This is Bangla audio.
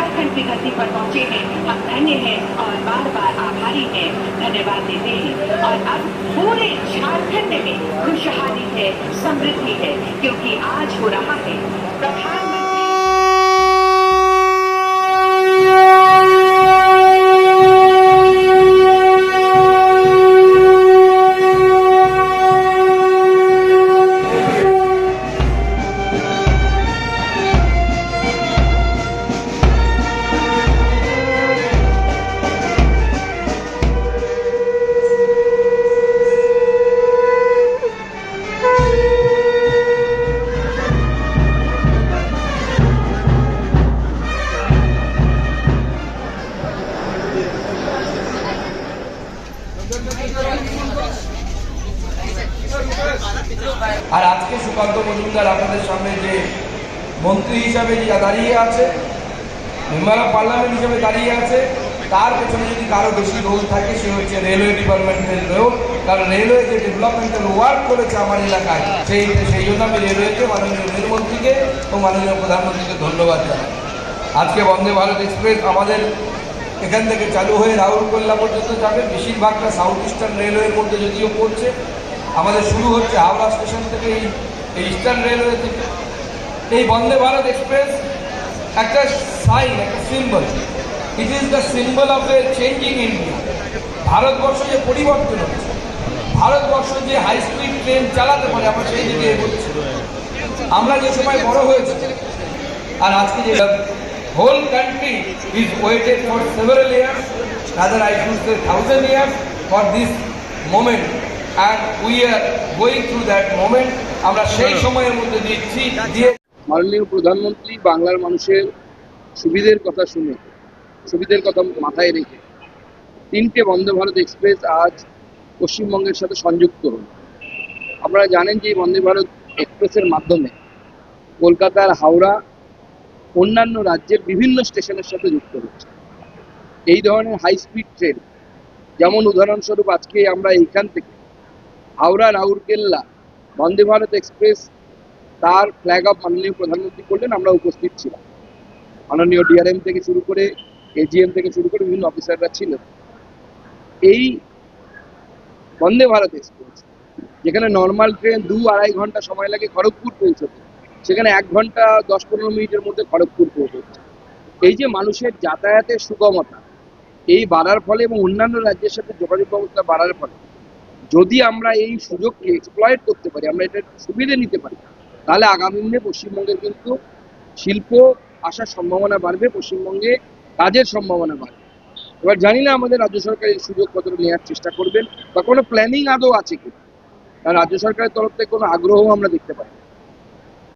झारखंड की गति पर पहुँचे हैं, हम धन्य हैं और बार बार आभारी हैं। धन्यवाद देते हैं। और अब पूरे झारखंड में खुशहाली है, समृद्धि है, क्योंकि आज हो रहा है प्रधानमंत्री আর আজকে সুকান্ত মজুমদার আপনাদের সামনে যে মন্ত্রী হিসাবে দাঁড়িয়ে আছে, মেম্বার অফ পার্লামেন্ট হিসাবে দাঁড়িয়ে আছে, তার পেছনে যদি কারও বেশি রোল থাকে, সে হচ্ছে রেলওয়ে ডিপার্টমেন্টের রোল কারণ রেলওয়ে যে ডেভেলপমেন্টাল ওয়ার্ক করেছে আমার এলাকায়, সেই সেই জন্য আমি রেলওয়েকে মাননীয় রেলমন্ত্রীকে এবং মাননীয় প্রধানমন্ত্রীকে ধন্যবাদ জানাই। আজকে বন্দে ভারত এক্সপ্রেস আমাদের এখান থেকে চালু হয়ে রাউরকেল্লা পর্যন্ত যাবে। বেশিরভাগটা সাউথ ইস্টার্ন রেলওয়ের মধ্যে যদিও পড়ছে আমাদের শুরু হচ্ছে হাওড়া স্টেশন থেকে এই ইস্টার্ন রেলওয়ে থেকে। এই বন্দে ভারত এক্সপ্রেস একটা সাইন একটা symbol it is the symbol of a changing India Bharatvarsha যে পরিবর্তন হচ্ছে, ভারতবর্ষ যে হাই স্পিড ট্রেন চালাতে পারে, আমরা সেই দিকে এগোচ্ছি। আমরা যে সময় বড় হয়েছি, আর আজকে যে whole country is waited for several years rather I should thousand years for this moment and we are going through that moment আমরা সেই সময়ের মধ্যে দিচ্ছি দিয়ে মাননীয় প্রধানমন্ত্রী বাংলার মানুষের সুবিধের কথা শুনে সুবিধের কথা মাথায় রেখে তিনটে বন্দে ভারত এক্সপ্রেস আজ পশ্চিমবঙ্গের সাথে সংযুক্ত হল। আপনারা জানেন যে বন্দে ভারত এক্সপ্রেসের মাধ্যমে কলকাতার হাওড়া অন্যান্য রাজ্যের বিভিন্ন স্টেশনের সাথে যুক্ত হচ্ছে। এই ধরনের হাই স্পিড ট্রেন যেমন উদাহরণস্বরূপ আজকে আমরা এইখান থেকে হাওড়া রাউরকেল্লা বন্দে ভারত এক্সপ্রেস তার ফ্ল্যাগ অফ মাননীয় প্রধানমন্ত্রী করলেন, আমরা উপস্থিত ছিলাম। মাননীয় ডিআরএম থেকে শুরু করে এজিএম থেকে শুরু করে বিভিন্ন অফিসাররা ছিলেন। এই বন্দে ভারত এক্সপ্রেস, যেখানে নর্মাল ট্রেন দু আড়াই ঘণ্টা সময় লাগে খড়গপুর পৌঁছতে, সেখানে এক ঘণ্টা দশ পনেরো মিনিটের মধ্যে খড়গপুর পৌঁছচ্ছে এই যে মানুষের যাতায়াতের সুগমতা, এই বাড়ার ফলে এবং অন্যান্য রাজ্যের সাথে যোগাযোগ ব্যবস্থা বাড়ার ফলে যদি আমরা এই সুযোগকে এক্সপ্লয়েড করতে পারি, আমরা এটা সুবিধে নিতে পারি, তাহলে আগামী দিনে পশ্চিমবঙ্গের কিন্তু শিল্প আসার সম্ভাবনা বাড়বে, পশ্চিমবঙ্গে কাজের সম্ভাবনা বাড়বে এবার জানি না আমাদের রাজ্য সরকার এই সুযোগ কতটা নেওয়ার চেষ্টা করবেন, বা কোনো প্ল্যানিং আদৌ আছে কি কারণ রাজ্য সরকারের তরফ থেকে কোনো আগ্রহ আমরা দেখতে পাই।